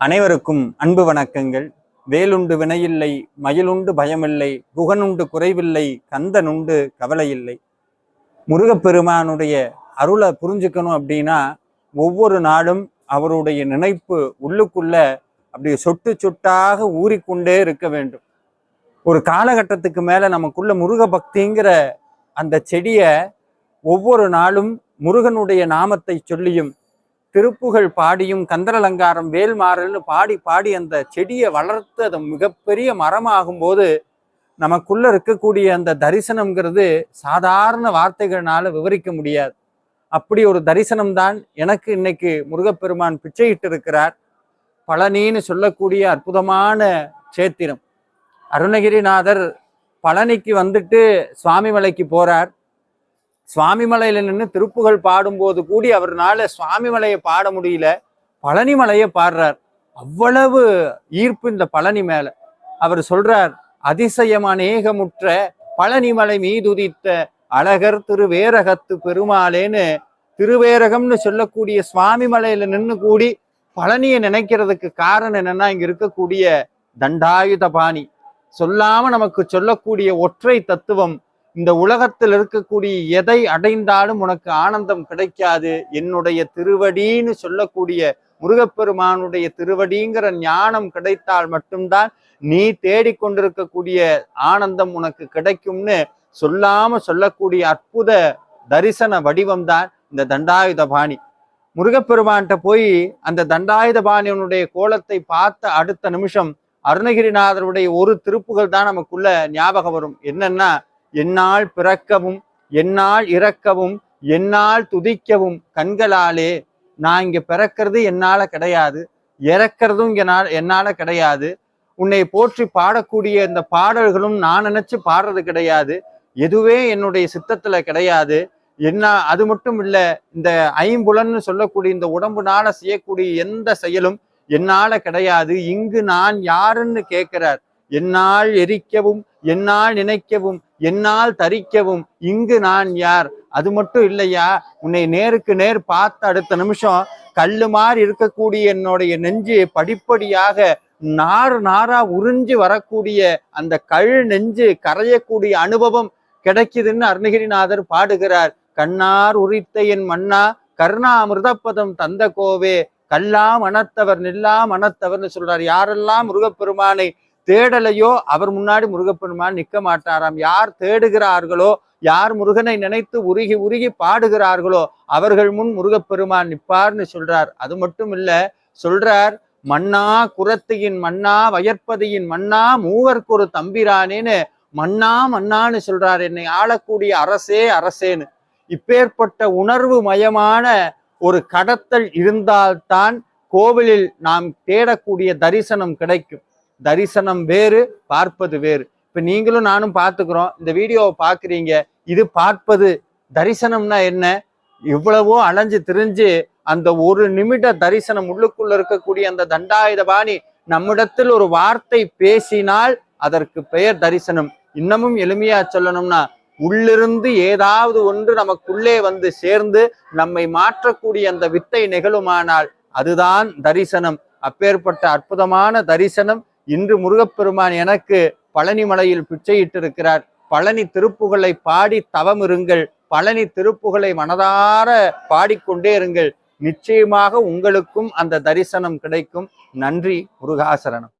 அனைவருக்கும் அன்பு வணக்கங்கள். வேலுண்டு வினையில்லை மயிலுண்டு பயமில்லை புகனுண்டு குறைவில்லை கந்தனுண்டு இல்லை முருகப்பெருமானுடைய அருளை புரிஞ்சுக்கணும் அப்படின்னா ஒவ்வொரு நாளும் அவருடைய நினைப்பு உள்ளுக்குள்ள அப்படி சொட்டு சொட்டாக ஊறிக்கொண்டே இருக்க வேண்டும். ஒரு காலகட்டத்துக்கு மேல நமக்குள்ள முருக பக்திங்கிற அந்த செடியை ஒவ்வொரு நாளும் முருகனுடைய நாமத்தை சொல்லியும் திருப்புகழ் பாடியும் கந்தரலங்காரம் வேல்மாறல்னு பாடி பாடி அந்த செடியை வளர்த்து அது மிகப்பெரிய மரமாகும் போது நமக்குள்ள இருக்கக்கூடிய அந்த தரிசனம்ங்கிறது சாதாரண வார்த்தைகள்னால விவரிக்க முடியாது. அப்படி ஒரு தரிசனம் தான் எனக்கு இன்னைக்கு முருகப்பெருமான் பிச்சையிட்டு இருக்கிறார் பழனின்னு சொல்லக்கூடிய அற்புதமான சேத்திரம் அருணகிரிநாதர் பழனிக்கு வந்துட்டு சுவாமிமலைக்கு போறார். சுவாமிமலையில நின்று திருப்புகள் பாடும்போது கூடி அவர்னால சுவாமிமலையை பாட முடியல. பழனிமலையை பாடுறார். அவ்வளவு ஈர்ப்பு இந்த பழனி மேல. அவர் சொல்றார் அதிசயம் அநேகமுற்ற பழனிமலை மீதுதித்த அழகர் திருவேரகத்து பெருமாளேன்னு திருவேரகம்னு சொல்லக்கூடிய சுவாமி மலையில நின்று கூடி பழனியை நினைக்கிறதுக்கு காரணம் என்னன்னா இங்க இருக்கக்கூடிய தண்டாயுத பாணி சொல்லாம நமக்கு சொல்லக்கூடிய ஒற்றை தத்துவம் இந்த உலகத்தில் இருக்கக்கூடிய எதை அடைந்தாலும் உனக்கு ஆனந்தம் கிடைக்காது. என்னுடைய திருவடின்னு சொல்லக்கூடிய முருகப்பெருமானுடைய திருவடிங்கிற ஞானம் கிடைத்தால் மட்டும்தான் நீ தேடிக்கொண்டிருக்கக்கூடிய ஆனந்தம் உனக்கு கிடைக்கும்னு சொல்லாம சொல்லக்கூடிய அற்புத தரிசன வடிவம் தான் இந்த தண்டாயுத பாணி. முருகப்பெருமான்கிட்ட போய் அந்த தண்டாயுத பாணியனுடைய கோலத்தை பார்த்த அடுத்த நிமிஷம் அருணகிரிநாதருடைய ஒரு திருப்புகள் தான் நமக்குள்ள ஞாபகம் வரும். என்னன்னா என்னால் பிறக்கவும் என்னால் இறக்கவும் என்னால் துதிக்கவும் கண்களாலே நான் இங்க பிறக்கிறது என்னால கிடையாது இறக்கிறதும் என்னால் நான் என்னால கிடையாது உன்னை போற்றி பாடக்கூடிய இந்த பாடல்களும் நான் நினைச்சு பாடுறது கிடையாது எதுவே என்னுடைய சித்தத்துல கிடையாது என்ன அது மட்டும் இல்ல இந்த ஐம்புலன்னு சொல்லக்கூடிய இந்த உடம்புனால செய்யக்கூடிய எந்த செயலும் என்னால கிடையாது இங்கு நான் யாருன்னு கேட்கிறார் என்னால் எரிக்கவும் என்னால் நினைக்கவும் என்னால் தரிக்கவும் இங்கு நான் யார்? அது மட்டும் இல்லையா? உன்னை நேருக்கு நேர் பார்த்த அடுத்த நிமிஷம் கல்லு மாதிரி இருக்கக்கூடிய என்னுடைய நெஞ்சு படிப்படியாக நாறு நாரா உறிஞ்சு வரக்கூடிய அந்த கல் நெஞ்சு கரையக்கூடிய அனுபவம் கிடைக்குதுன்னு அருணகிரிநாதர் பாடுகிறார். கண்ணார் உரித்த என் மன்னா கருணாமிருதப்பதம் தந்த கோவே கல்லா அனத்தவர் நில்லா அனத்தவர்னு சொல்றார். யாரெல்லாம் முருகப்பெருமானை தேடலையோ அவர் முன்னாடி முருகப்பெருமான் நிற்க மாட்டாராம். யார் தேடுகிறார்களோ யார் முருகனை நினைத்து உருகி உருகி பாடுகிறார்களோ அவர்கள் முன் முருகப்பெருமான் நிற்பார்னு சொல்றார். அது மட்டும் இல்ல சொல்றார் மன்னா குரத்தியின் மன்னா வயற்பதியின் மன்னா மூவர்க்கு ஒரு தம்பிரானேன்னு மன்னா மன்னான்னு சொல்றார். என்னை ஆளக்கூடிய அரசே அரசேன்னு. இப்பேற்பட்ட உணர்வு மயமான ஒரு கடத்தல் இருந்தால்தான் கோவிலில் நாம் தேடக்கூடிய தரிசனம் கிடைக்கும். தரிசனம் வேறு பார்ப்பது வேறு. இப்ப நீங்களும் நானும் பார்த்துக்கிறோம். இந்த வீடியோவை பார்க்குறீங்க. இது பார்ப்பது தரிசனம்னா என்ன? இவ்வளவோ அலைஞ்சு திரிஞ்சு அந்த ஒரு நிமிட தரிசனம் உள்ளுக்குள்ள இருக்கக்கூடிய அந்த தண்டாயுதபாணி நம்மிடத்தில் ஒரு வார்த்தை பேசினால் அதற்கு பெயர் தரிசனம். இன்னமும் எளிமையா சொல்லணும்னா உள்ளிருந்து ஏதாவது ஒன்று நமக்குள்ளே வந்து சேர்ந்து நம்மை மாற்றக்கூடிய அந்த வித்தை நிகழுமானால் அதுதான் தரிசனம். அப்பேற்பட்ட அற்புதமான தரிசனம். இன்று முருகப்பெருமான் எனக்கு பழனி மலையில் பிச்சையிட்டிருக்கிறார். பழனி திருப்புகளை பாடி தவம் இருங்கள். பழனி திருப்புகளை மனதார பாடிக்கொண்டே இருங்கள். நிச்சயமாக உங்களுக்கும் அந்த தரிசனம் கிடைக்கும். நன்றி முருகாசரணம்.